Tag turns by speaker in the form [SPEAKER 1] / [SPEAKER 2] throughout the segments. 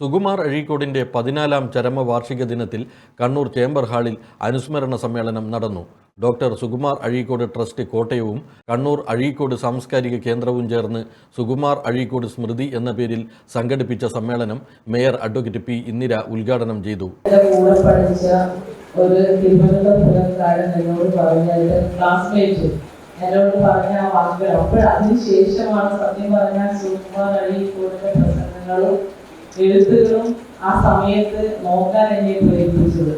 [SPEAKER 1] സുകുമാർ അഴീക്കോടിന്റെ പതിനാലാം ചരമവാർഷിക ദിനത്തിൽ കണ്ണൂർ ചേംബർ ഹാളിൽ അനുസ്മരണ സമ്മേളനം നടന്നു. ഡോക്ടർ സുകുമാർ അഴീക്കോട് ട്രസ്റ്റ് കോട്ടയവും കണ്ണൂർ അഴീക്കോട് സാംസ്കാരിക കേന്ദ്രവും ചേർന്ന് സുകുമാർ അഴീക്കോട് സ്മൃതി എന്ന പേരിൽ സംഘടിപ്പിച്ച സമ്മേളനം മേയർ അഡ്വക്കേറ്റ് പി ഇന്ദിര ഉദ്ഘാടനം ചെയ്തു.
[SPEAKER 2] ഒരു എന്നോട് പറഞ്ഞ വാക്കുകൾ. അപ്പോൾ അതിനുശേഷമാണ് സത്യം പറഞ്ഞാൽ സുകുമാർ അഴീക്കോടിന്റെ പ്രസംഗങ്ങളും എഴുത്തുകളും ആ സമയത്ത് നോക്കാൻ എന്നെ പ്രേരിപ്പിച്ചത്.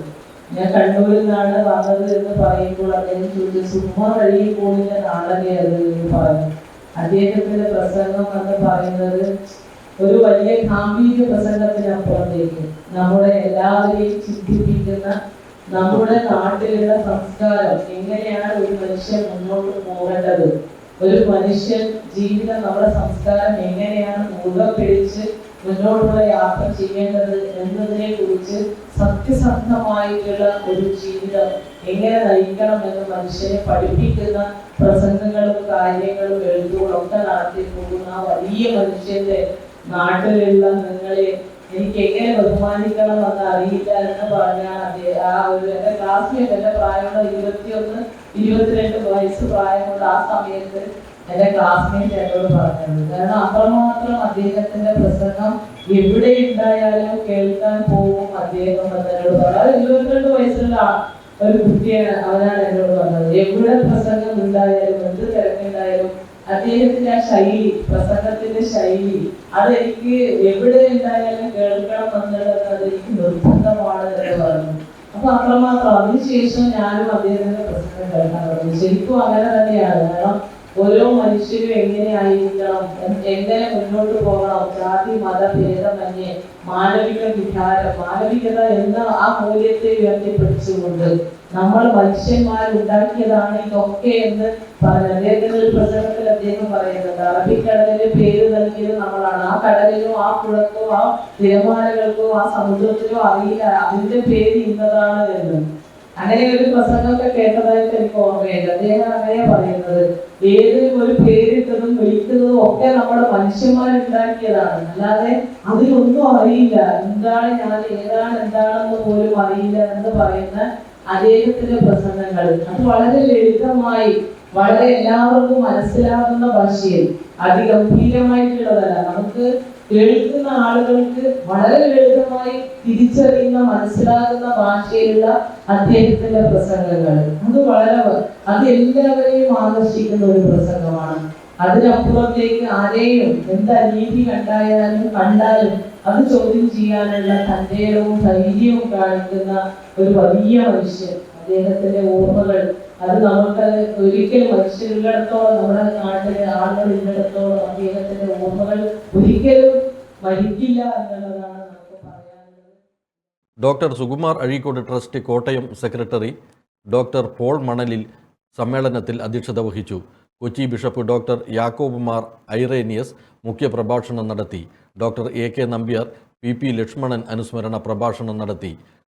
[SPEAKER 2] ഞാൻ കണ്ണൂരിൽ നിന്നാണ് വന്നത് എന്ന് പറയുമ്പോൾ അദ്ദേഹം ചോദിച്ചു സുകുമാർ പോയി നാടകേ അത്? എന്ന് പറഞ്ഞു. അദ്ദേഹത്തിന്റെ പ്രസംഗം എന്ന് പറയുന്നത് ഒരു വലിയ ഗാംഭീര്യ പ്രസംഗത്തിനപ്പുറത്തേക്ക് നമ്മുടെ എല്ലാവരെയും ചിന്തിപ്പിക്കുന്ന നമ്മുടെ നാട്ടിലുള്ള സംസ്കാരം എങ്ങനെയാണ് ഒരു മനുഷ്യൻ മുന്നോട്ട് പോകേണ്ടത്? ഒരു മനുഷ്യൻ ജീവിതം നമ്മുടെ സംസ്കാരം എങ്ങനെയാണ് മുഖം പിടിച്ച് മുന്നോട്ടുള്ള യാത്ര ചെയ്യേണ്ടത് എന്നതിനെ കുറിച്ച് സത്യസന്ധമായിട്ടുള്ള ഒരു ജീവിതം എങ്ങനെ നയിക്കണം എന്ന് മനുഷ്യനെ പഠിപ്പിക്കുന്ന പ്രസംഗങ്ങളും കാര്യങ്ങളും എഴുതുകളും ഒക്കെ നടത്തി പോകുന്ന ആ വലിയ മനുഷ്യന്റെ നാട്ടിലുള്ള നിങ്ങളെ എനിക്ക് എങ്ങനെ ബഹുമാനിക്കണം എന്ന് അറിയില്ല എന്ന് പറഞ്ഞാൽ അതെ. ആ ഒരു എന്റെ ക്ലാസ്മേറ്റ് എന്റെ പ്രായമുള്ള ഇരുപത്തിയൊന്ന് ഇരുപത്തിരണ്ട് വയസ്സ് പ്രായമുള്ള ആ സമയത്ത് എന്റെ ക്ലാസ്മേറ്റ് എന്നോട് പറഞ്ഞത് കാരണം അത്രമാത്രം അദ്ദേഹത്തിന്റെ പ്രസംഗം എവിടെ ഉണ്ടായാലും കേൾക്കാൻ പോകും അദ്ദേഹം എന്നോട് പറഞ്ഞു. അത് ഇരുപത്തിരണ്ട് വയസ്സുള്ള ഒരു കുട്ടിയാണ് അവനാണ് എന്നോട് പറഞ്ഞത്. എവിടെ പ്രസംഗം ഉണ്ടായാലും എന്ത് തിരക്കുണ്ടായാലും അദ്ദേഹത്തിന്റെ ആ ശൈലി പ്രസംഗത്തിന്റെ ശൈലി അതെനിക്ക് എവിടെ ഉണ്ടായാലും കേൾക്കണം എന്നുള്ളത് അതെനിക്ക് നിർബന്ധമാണ് എന്ന് പറഞ്ഞു. അപ്പൊ അത്രമാത്രം. അതിനുശേഷം ഞാനും അദ്ദേഹത്തിന്റെ പ്രസംഗം കേൾക്കാൻ തുടങ്ങി. ശരിക്കും അങ്ങനെ തന്നെയാണ്. കാരണം ഓരോ മനുഷ്യരും എങ്ങനെയായിരിക്കണം? എങ്ങനെ മുന്നോട്ട് പോകണം? ജാതി മത ഭേദമന്യേ മാനവിക വികാരം. മാനവികത എന്ന ആ മൂല്യത്തെ ഉയർത്തിപ്പിടിച്ചുകൊണ്ട് നമ്മൾ മനുഷ്യന്മാർ ഉണ്ടാക്കിയതാണ് ഇതൊക്കെ എന്ന് പറഞ്ഞു അദ്ദേഹത്തിന്റെ ഒരു പ്രസംഗത്തിൽ അദ്ദേഹം പറയുന്നത് അറബിക്കടലിന് പേര് നൽകിയത് നമ്മളാണ്. ആ കടലിലോ ആ കുളത്തോ ആ തിരമാലകൾക്കോ ആ സമുദ്രത്തിനോ അറിയില്ല. അതിന്റെ പേര് ഇന്നതാണ് എന്ന്. അങ്ങനെ ഒരു പ്രസംഗമൊക്കെ കേട്ടതായിട്ട് എനിക്ക് ഓർമ്മയില്ല അദ്ദേഹം അങ്ങനെയാ പറയുന്നത്. ഏത് ഒരു പേരിട്ടതും വിളിക്കുന്നതും ഒക്കെ നമ്മുടെ മനുഷ്യന്മാരുണ്ടാക്കിയതാണ്. അല്ലാതെ അതിലൊന്നും അറിയില്ല. എന്താണ് ഞാൻ ഏതാണ് എന്താണെന്ന് പോലും അറിയില്ല എന്ന് പറയുന്ന അദ്ദേഹത്തിന്റെ പ്രസംഗങ്ങൾ. അത് വളരെ ലളിതമായി വളരെ എല്ലാവർക്കും മനസ്സിലാകുന്ന ഭാഷയിൽ അതിഗംഭീരമായിട്ടുള്ളതല്ല. നമുക്ക് കേൾക്കുന്ന ആളുകൾക്ക് വളരെ ലളിതമായി തിരിച്ചറിയുന്ന മനസ്സിലാകുന്ന ഭാഷയിലുള്ള അദ്ദേഹത്തിന്റെ പ്രസംഗങ്ങൾ. അത് വളരെ അത് എല്ലാവരെയും ആകർഷിക്കുന്ന ഒരു പ്രസംഗമാണ്. അതിനപ്പുറത്തേക്ക് ആരെയും എന്താ അനീതി കണ്ടായാലും കണ്ടാലും അത് ചോദ്യം ചെയ്യാനുള്ള തന്റെയും ധൈര്യവും കാണിക്കുന്ന ഒരു വലിയ മനുഷ്യൻ. അദ്ദേഹത്തിന്റെ ഓർമ്മകൾ അത് നമുക്ക് ഒരിക്കലും മനുഷ്യരുള്ളിടത്തോളം നമ്മുടെ നാട്ടിലെ ആളുകൾ ഉള്ളിടത്തോളം അദ്ദേഹത്തിന്റെ ഓർമ്മകൾ ഒരിക്കലും മരിക്കില്ല എന്നുള്ളതാണ് നമുക്ക് പറയാനുള്ളത്.
[SPEAKER 1] Doctor Sukumar Azhikode trust Kottayam secretary doctor Paul Manalil സമ്മേളനത്തിൽ അധ്യക്ഷത വഹിച്ചു. കൊച്ചി ബിഷപ്പ് ഡോക്ടർ യാക്കോബ് മാർ ഐറേനിയസ് മുഖ്യപ്രഭാഷണം നടത്തി. Doctor A K Nambiar P P Lakshmanan അനുസ്മരണ പ്രഭാഷണം നടത്തി.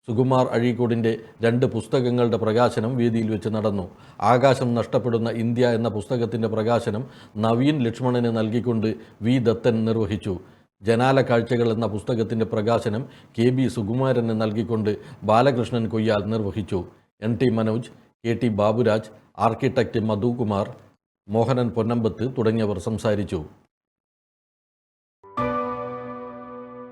[SPEAKER 1] സുകുമാർ അഴീക്കോടിന്റെ രണ്ട് പുസ്തകങ്ങളുടെ പ്രകാശനം വേദിയിൽ വെച്ച് നടന്നു. ആകാശം നഷ്ടപ്പെടുന്ന ഇന്ത്യ എന്ന പുസ്തകത്തിന്റെ പ്രകാശനം നവീൻ ലക്ഷ്മണന് നൽകിക്കൊണ്ട് വി. ദത്തൻ നിർവഹിച്ചു. ജനാല കാഴ്ചകൾ എന്ന പുസ്തകത്തിന്റെ പ്രകാശനം കെ. ബി. സുകുമാരന് നൽകിക്കൊണ്ട് ബാലകൃഷ്ണൻ കൊയ്യാൽ നിർവഹിച്ചു. N. T. Manoj K. T. Baburaj architect Madhukumar Mohanan Ponnambath തുടങ്ങിയവർ സംസാരിച്ചു.